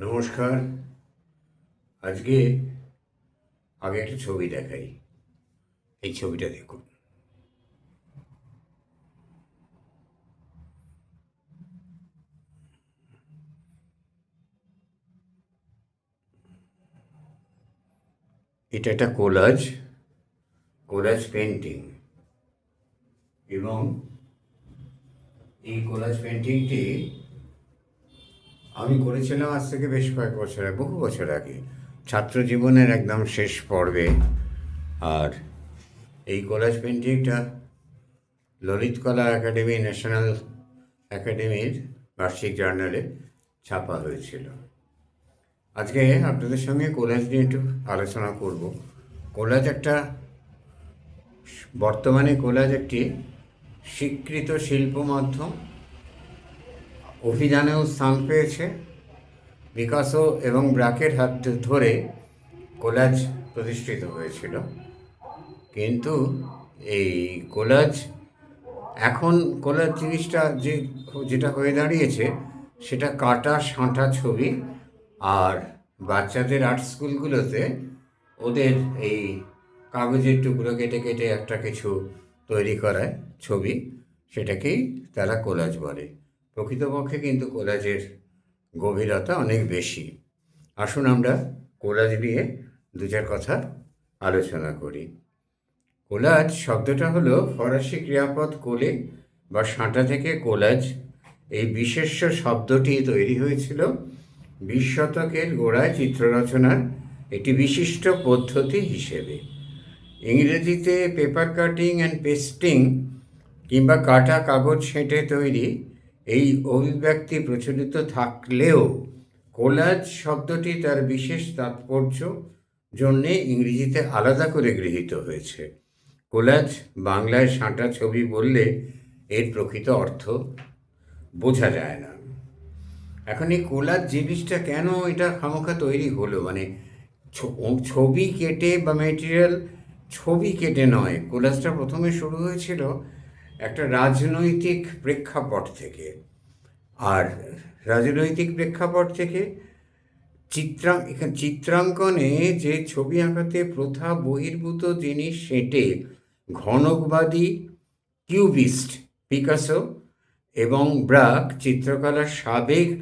নমস্কার। আজকে আগে একটা ছবি দেখাই। এই ছবিটা দেখুন। এটা একটা কোলাজ কোলাজ পেন্টিং এবং এই কোলাজ পেন্টিংটি আমি করেছিলাম আজ থেকে বেশ কয়েক বছর আগে, বহু বছর আগে। ছাত্র জীবনের একদম শেষ পর্বে। আর এই কোলাজ পেন্টিংটা ললিত কলা একাডেমি, ন্যাশনাল একাডেমির বার্ষিক জার্নালে ছাপা হয়েছিল। আজকে আপনাদের সঙ্গে কোলাজ নিয়ে একটু আলোচনা করব। কোলাজ একটা বর্তমানে কোলাজ একটি স্বীকৃত শিল্প মাধ্যম। অভিযানেও স্থান পেয়েছে। পিকাসো এবং ব্রাকের হাত ধরে কোলাজ প্রতিষ্ঠিত হয়েছিল। কিন্তু এই কোলাজ, এখন কোলাজ জিনিসটা যে যেটা হয়ে দাঁড়িয়েছে, সেটা কাটা সাঁটা ছবি। আর বাচ্চাদের আর্ট স্কুলগুলোতে ওদের এই কাগজের টুকরো কেটে কেটে একটা কিছু তৈরি করায় ছবি, সেটাকেই তারা কোলাজ বলে। প্রকৃতপক্ষে কিন্তু কোলাজের গভীরতা অনেক বেশি। আসুন আমরা কোলাজ নিয়ে দু চার কথা আলোচনা করি। কোলাজ শব্দটা হলো ফরাসি ক্রিয়াপদ কোলে বা সাঁটা থেকে কোলাজ। এই বিশেষ শব্দটি তৈরি হয়েছিল বিশ শতকের গোড়ায় চিত্ররচনার একটি বিশিষ্ট পদ্ধতি হিসেবে। ইংরেজিতে পেপার কাটিং অ্যান্ড পেস্টিং কিংবা কাটা কাগজ ছেঁটে তৈরি এই অভিব্যক্তি প্রচলিত থাকলেও কোলাজ শব্দটি তার বিশেষ তাৎপর্য জন্যে ইংরেজিতে আলাদা করে গৃহীত হয়েছে। কোলাজ বাংলায় সাঁটা ছবি বললে এর প্রকৃত অর্থ বোঝা যায় না। এখন এই কোলাজ জিনিসটা কেন এটা খামোখা তৈরি হলো? মানে ছবি কেটে বা মেটেরিয়াল ছবি কেটে নয়, কোলাজটা প্রথমে শুরু হয়েছিল একটা রাজনৈতিক প্রেক্ষাপট থেকে। আর রাজনৈতিক প্রেক্ষাপট থেকে চিত্রা, এখানে চিত্রাঙ্কনে যে ছবি আঁকাতে প্রথা বহির্ভূত জিনিস সেটে ঘনকবাদী, কিউবিস্ট পিকাসো এবং ব্রাক চিত্রকলার সাবেক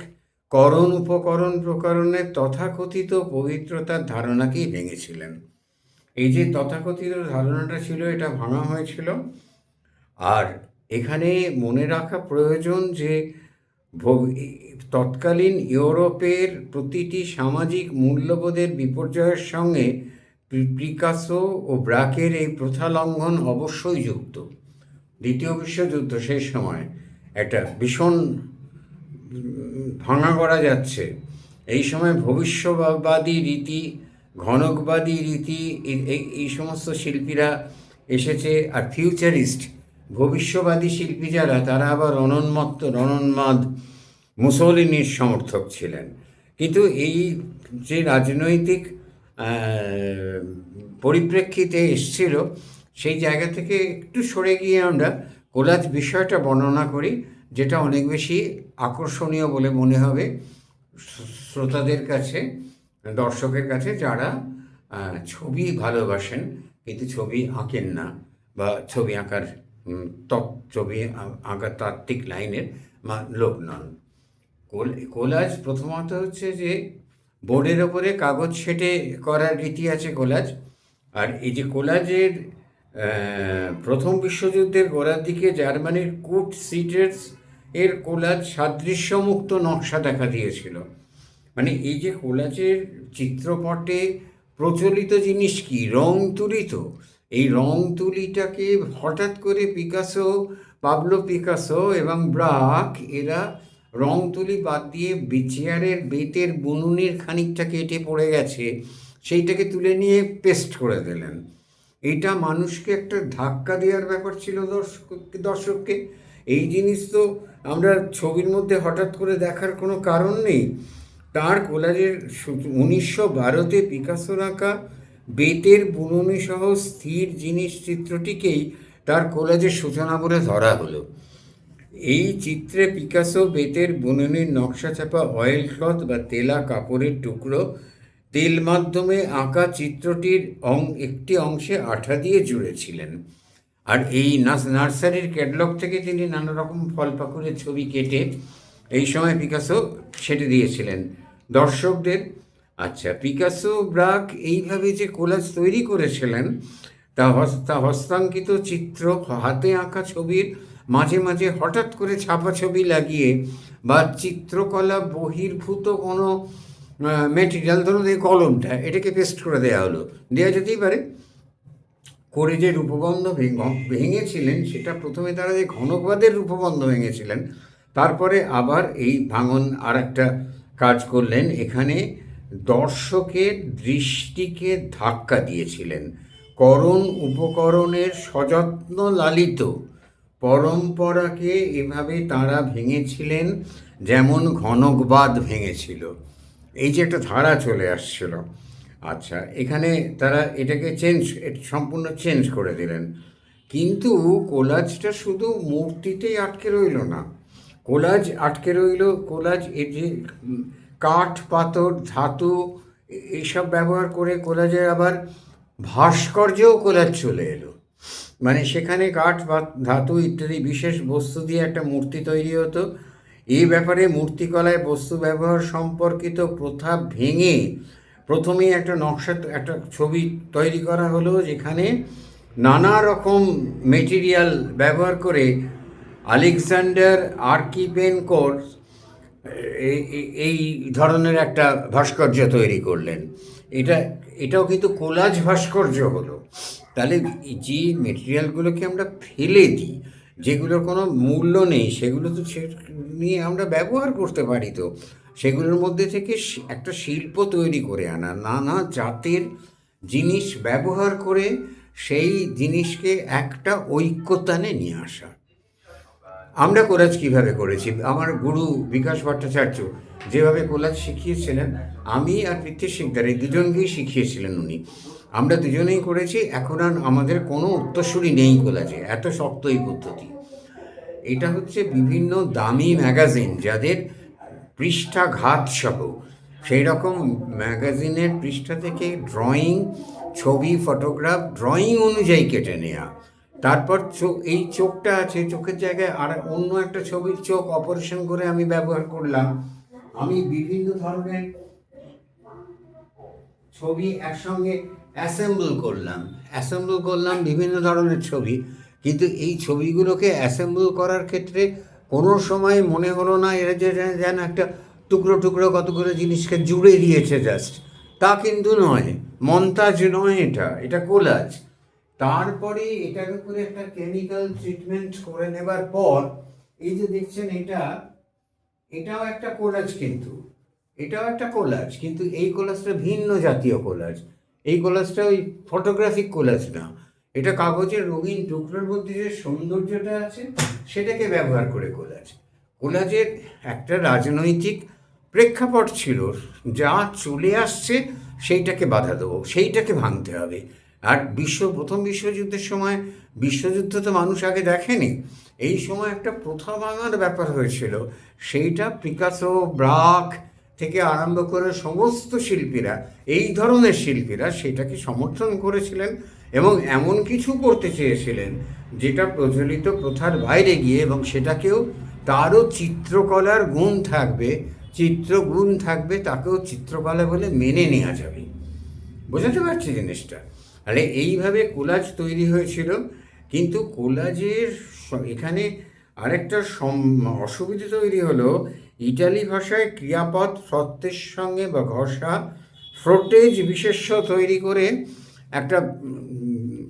করণ উপকরণ প্রকরণের তথাকথিত পবিত্রতার ধারণাকেই ভেঙেছিলেন। এই যে তথাকথিত ধারণাটা ছিল, এটা ভাঙা হয়েছিল। আর এখানে মনে রাখা প্রয়োজন যে তৎকালীন ইউরোপের প্রতিটি সামাজিক মূল্যবোধের বিপর্যয়ের সঙ্গে পি- পিকাসো ও ব্রাকের এই প্রথা লঙ্ঘন অবশ্যই যুক্ত। দ্বিতীয় বিশ্বযুদ্ধ সেই সময় একটা ভীষণ ভাঙা করা যাচ্ছে। এই সময় ভবিষ্যবাদী রীতি, ঘনকবাদী রীতি এই সমস্ত শিল্পীরা এসেছে আর ফিউচারিস্ট ভবিষ্যবাদী শিল্পী যারা, তারা আবার রণন্মত্ত, রণন্মাদ মুসলিনীর সমর্থক ছিলেন। কিন্তু এই যে রাজনৈতিক পরিপ্রেক্ষিতে এসছিল, সেই জায়গা থেকে একটু সরে গিয়ে আমরা কোলাজ বিষয়টা বর্ণনা করি, যেটা অনেক বেশি আকর্ষণীয় বলে মনে হবে শ্রোতাদের কাছে, দর্শকের কাছে যারা ছবি ভালোবাসেন, কিন্তু ছবি আঁকেন না বা ছবি আঁকার উম, তৎ ছবি আ- আঁকার তাত্ত্বিক লাইনের লোক নন। কোল কোলাজ প্রথমত হচ্ছে যে বোর্ডের ওপরে কাগজ ছেটে করার রীতি আছে কোলাজ। আর এই যে কোলাজের প্রথম বিশ্বযুদ্ধের গোড়ার দিকে জার্মানির কুট সিটার্স এর কোলাজ সাদৃশ্যমুক্ত নকশা দেখা দিয়েছিল। মানে এই যে কোলাজের চিত্রপটে প্রচলিত জিনিস কি? রং তুলিত? এই রং তুলিটাকে হঠাৎ করে পিকাসো, পাবলো পিকাসো এবং ব্রাক, এরা রং তুলি বাদ দিয়ে বি- চেয়ারের বেতের বুনুনির খানিকটা কেটে পড়ে গেছে, সেইটাকে তুলে নিয়ে পেস্ট করে দিলেন। এটা মানুষকে একটা ধাক্কা দেওয়ার ব্যাপার ছিল দর্শক, দর্শককে। এই জিনিস তো আমরা ছবির মধ্যে হঠাৎ করে দেখার কোনো কারণ নেই। তার কোলাজের উনিশশো বারোতে পিকাসোর আঁকা বেতের বুননি সহ স্থির জিনিস চিত্রটিকেই তার কোলাজের সূচনা বলে ধরা হলো। এই চিত্রে পিকাসো বেতের বুননির নকশা চাপা অয়েল ক্লথ বা তেলা কাপড়ের টুকরো, তেল মাধ্যমে আঁকা চিত্রটির অং, একটি অংশে আঠা দিয়ে জুড়েছিলেন। আর এই নার্সারির ক্যাটলগ থেকে তিনি নানা রকম ফল পাকুড়ের ছবি কেটে এই সময় পিকাসো ছেড়ে দিয়েছিলেন। দর্শকদের আচ্ছা পিকাসো, ব্রাক এইভাবে যে কোলাজ তৈরি করেছিলেন, তা হস- তা হস্তাঙ্কিত চিত্র হাতে আঁকা ছবির মাঝে মাঝে হঠাৎ করে ছাপা ছবি লাগিয়ে বা চিত্রকলা বহির্ভূত কোনো মেটেরিয়াল ধরুন এই কলমটা, এটাকে পেস্ট করে দেওয়া হলো। দেওয়া যেতেই পারে। করে যে রূপবন্ধ ভেঙ- ভেঙেছিলেন, সেটা প্রথমে তারা যে ঘনকবাদের রূপবন্ধ ভেঙেছিলেন, তারপরে আবার এই ভাঙন আর একটা কাজ করলেন। এখানে দর্শকের দৃষ্টিকে ধাক্কা দিয়েছিলেন। করণ উপকরণের সযত্ন লালিত। পরম্পরাকে এভাবে তারা ভেঙেছিলেন, যেমন ঘনকবাদ ভেঙেছিল। এই যে একটা ধারা চলে আসছিল। আচ্ছা এখানে তারা এটাকে চেঞ্জ সম্পূর্ণ চেঞ্জ করে দিলেন। কিন্তু কোলাজটা শুধু মূর্তিতেই আটকে রইল না। কোলাজ আটকে রইল, কোলাজ এর যে কাঠ, পাথর, ধাতু এইসব ব্যবহার করে কোলাজের আবার ভাস্কর্যও কোলাজ চলে এলো। মানে সেখানে কাঠ বা ধাতু ইত্যাদি বিশেষ বস্তু দিয়ে একটা মূর্তি তৈরি হতো। এই ব্যাপারে মূর্তিকলায় বস্তু ব্যবহার সম্পর্কিত প্রথা ভেঙে প্রথমেই একটা নকশা, একটা ছবি তৈরি করা হলো যেখানে নানা রকম মেটেরিয়াল ব্যবহার করে আলেকজান্ডার আর্কিপেনকোর এই ধরনের একটা ভাস্কর্য তৈরি করলেন। এটা, এটাও কিন্তু কোলাজ ভাস্কর্য হলো। তাহলে যে মেটেরিয়ালগুলোকে আমরা ফেলে দিই, যেগুলোর কোনো মূল্য নেই, সেগুলো তো সে নিয়ে আমরা ব্যবহার করতে পারি তো। সেগুলোর মধ্যে থেকে একটা শিল্প তৈরি করে আনা, নানা জাতের জিনিস ব্যবহার করে সেই জিনিসকে একটা ঐক্যতানে নিয়ে আসা। আমরা কোলাজ কীভাবে করেছি? আমার গুরু বিকাশ ভট্টাচার্য যেভাবে কোলাজ শিখিয়েছিলেন, আমি আর পৃথ্বী শিকদার এই দুজনকেই শিখিয়েছিলেন উনি। আমরা দুজনেই করেছি, এখন আর আমাদের কোনো উত্তরসূরি নেই কোলাজে এত শক্ত এই পদ্ধতি। এটা হচ্ছে বিভিন্ন দামি ম্যাগাজিন যাদের পৃষ্ঠাঘাত সহ। সেই রকম ম্যাগাজিনের পৃষ্ঠা থেকে ড্রয়িং ছবি ফটোগ্রাফ ড্রয়িং অনুযায়ী কেটে নেওয়া তারপর চোখ এই চোখটা আছে, চোখের জায়গায় আর অন্য একটা ছবির চোখ অপারেশন করে আমি ব্যবহার করলাম। আমি বিভিন্ন ধরনের ছবি একসঙ্গে অ্যাসেম্বল করলাম। অ্যাসেম্বল করলাম বিভিন্ন ধরনের ছবি। কিন্তু এই ছবিগুলোকে অ্যাসেম্বল করার ক্ষেত্রে কোনো সময় মনে হলো না, এরা যে যেন- একটা টুকরো টুকরো কতগুলো জিনিসকে জুড়ে দিয়েছে জাস্ট তা কিন্তু নয়। মন্তাজ নয় এটা এটা কোলাজ। তারপরে এটার উপরে একটা কেমিক্যাল ট্রিটমেন্ট করে নেবার পর, এই যে দেখছেন এটা, এটাও একটা কোলাজ কিন্তু, এটাও একটা কোলাজ কিন্তু এই কোলাজটা ভিন্ন জাতীয় কোলাজ এই কোলাজটা ওই ফটোগ্রাফিক কোলাজ না, এটা কাগজের রঙিন টুকরোর মধ্যে যে সৌন্দর্যটা আছে, সেটাকে ব্যবহার করে কোলাজ কোলাজের একটা রাজনৈতিক প্রেক্ষাপট ছিল, যা চলে আসছে, সেইটাকে বাধা দেবো, সেইটাকে ভাঙতে হবে আর বিশ্ব, প্রথম বিশ্বযুদ্ধের সময় বিশ্বযুদ্ধ তো মানুষ আগে দেখেনি। এই সময় একটা প্রথা ভাঙার ব্যাপার হয়েছিল। সেইটা পিকাসো, ব্রাক থেকে আরম্ভ করে সমস্ত শিল্পীরা, এই ধরনের শিল্পীরা সেটাকে সমর্থন করেছিলেন এবং এমন কিছু করতে চেয়েছিলেন যেটা প্রচলিত প্রথার বাইরে গিয়ে এবং সেটাকেও তারও চিত্রকলার গুণ থাকবে, চিত্রগুণ থাকবে, তাকেও চিত্রকলা বলে মেনে নেওয়া যাবে। বোঝাতে পারছি জিনিসটা? তাহলে এইভাবে কোলাজ তৈরি হয়েছিল, কিন্তু কোলাজের এখানে আরেকটা অসুবিধা তৈরি হলো, ইটালি ভাষায় ক্রিয়াপদ সত্যের সঙ্গে বা ঘষা, ফ্রোটেজ বিশেষ্য তৈরি করে একটা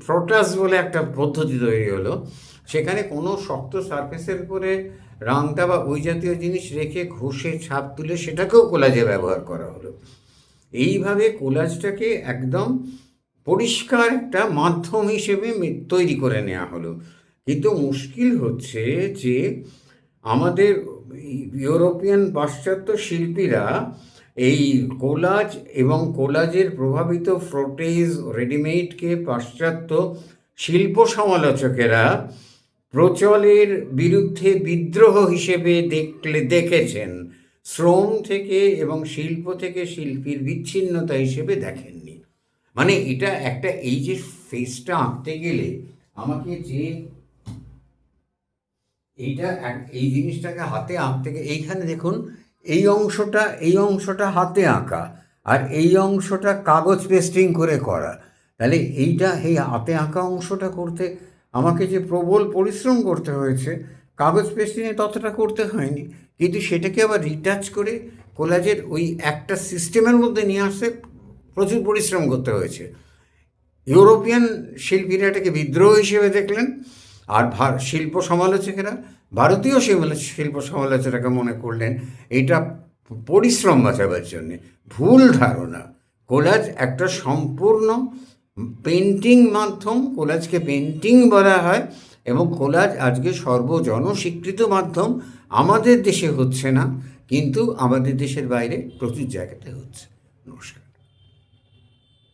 ফ্রোটাস বলে একটা পদ্ধতি তৈরি হলো। সেখানে কোনো শক্ত সারফেসের উপরে রাংটা বা ওই জাতীয় জিনিস রেখে ঘষে ছাপ তুলে সেটাকেও কোলাজে ব্যবহার করা হলো। এইভাবে কোলাজটাকে একদম পরিষ্কার একটা মাধ্যম হিসেবে তৈরি করে নেওয়া হলো। কিন্তু মুশকিল হচ্ছে যে আমাদের ইউরোপিয়ান পাশ্চাত্য শিল্পীরা এই কোলাজ এবং কোলাজের প্রভাবিত ফ্রোটেজ, রেডিমেডকে পাশ্চাত্য শিল্প সমালোচকেরা প্রচলের বিরুদ্ধে বিদ্রোহ হিসেবে দেখলে, দেখেছেন। শ্রম থেকে এবং শিল্প থেকে শিল্পীর বিচ্ছিন্নতা হিসেবে দেখেননি। মানে এটা একটা, এই যে ফেসটা আঁকতে গেলে আমাকে যে এইটা এই জিনিসটাকে হাতে আঁকতে গেলে, এইখানে দেখুন, এই অংশটা এই অংশটা হাতে আঁকা আর এই অংশটা কাগজ পেস্টিং করে করা। তাহলে এইটা, এই হাতে আঁকা অংশটা করতে আমাকে যে প্রবল পরিশ্রম করতে হয়েছে, কাগজ পেস্টিংয়ে ততটা করতে হয়নি। কিন্তু সেটাকে আবার রিটাচ করে কোলাজের ওই একটা সিস্টেমের মধ্যে নিয়ে আসতে প্রচুর পরিশ্রম করতে হয়েছে। ইউরোপিয়ান শিল্পীরা এটাকে বিদ্রোহ হিসেবে দেখলেন, আর শিল্প সমালোচকেরা, ভারতীয় শিল- শিল্প সমালোচকরা মনে করলেন, এটা পরিশ্রম বাঁচাবার জন্যে। ভুল ধারণা। কোলাজ একটা সম্পূর্ণ পেন্টিং মাধ্যম, কোলাজকে পেন্টিং বলা হয়, এবং কোলাজ আজকে সর্বজন স্বীকৃত মাধ্যম। আমাদের দেশে হচ্ছে না, কিন্তু আমাদের দেশের বাইরে প্রচুর জায়গাতে হচ্ছে। নমস্কার।